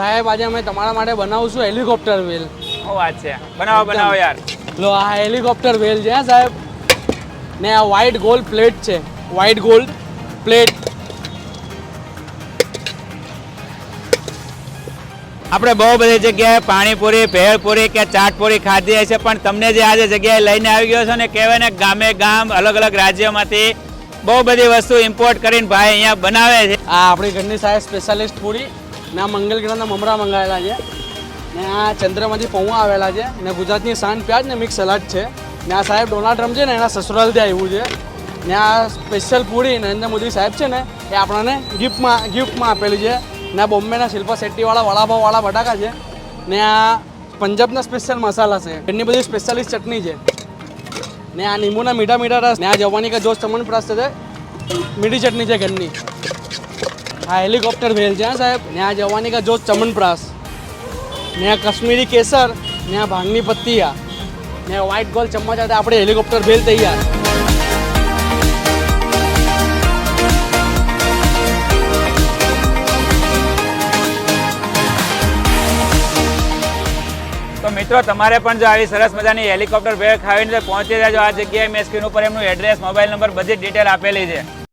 સાહેબ આજે અમે તમારા માટે બનાવશું હેલિકોપ્ટર વેલ શું વાત છે? બનાવો બનાવો યાર. લો આ હેલિકોપ્ટર વેલ છે સાહેબ. ને આ વ્હાઇટ ગોલ્ડ પ્લેટ છે. વ્હાઇટ ગોલ્ડ પ્લેટ આપણે બહુ બધી જગ્યાએ પાણીપુરી ભેળપુરી કે ચાટપુરી ખાધી હશે પણ તમને જે આજે જગ્યાએ લઈને આવી ગયો છો ને કહેવાય ને ગામે ગામ અલગ અલગ રાજ્યોમાંથી બહુ બધી વસ્તુ ઇમ્પોર્ટ કરીને ભાઈ અહીંયા બનાવે છે. આ આપણી ઘરની સાહેબ સ્પેશિયાલિસ્ટ પૂરી. ને આ મંગલગ્રહના મમરા મંગાવેલા છે. ને આ ચંદ્રમાંથી પૌવા આવેલા છે. ને ગુજરાતની સાન પ્યાજ ને મિક્સ સલાડ છે. ને આ સાહેબ ડોનાલ્ડ ટ્રમ્પ છે ને એના સસુરાલથી આવ્યું છે. ને આ સ્પેશિયલ પૂરી નરેન્દ્ર મોદી સાહેબ છે ને એ આપણને ગિફ્ટમાં ગિફ્ટમાં આપેલી છે. ને આ બોમ્બેના શિલ્પા શેટ્ટીવાળા, વડાપાવવાળા બટાકા છે. ને આ પંજાબના સ્પેશિયલ મસાલા છે. એની બધી સ્પેશિયાલિસ્ટ ચટણી છે. ને આ લીંબુના મીઠા મીઠા રસ. ને આ જવાની કા જોશ ચમન પ્રાસ છે મીઠી ચટણી છે ઘરની. આ હેલિકોપ્ટર ભેલ છે સાહેબ. ત્યાં જવાની કા જો ચમનપ્રાસ. ત્યાં કશ્મીરી કેસર ત્યાં ભાંગની પત્તિયા ને વ્હાઇટ ગોલ ચમ્મચ હતા આપણે હેલિકોપ્ટર ભેલ તૈયાર. તો મિત્રો, તમારે પણ જો આવી સરસ મજાની હેલિકોપ્ટર ભેળ ખાવીને પહોંચી રહ્યા છો આ જગ્યાએ. મેં સ્ક્રીન ઉપર એમનું એડ્રેસ મોબાઈલ નંબર બધી ડિટેલ આપેલી છે.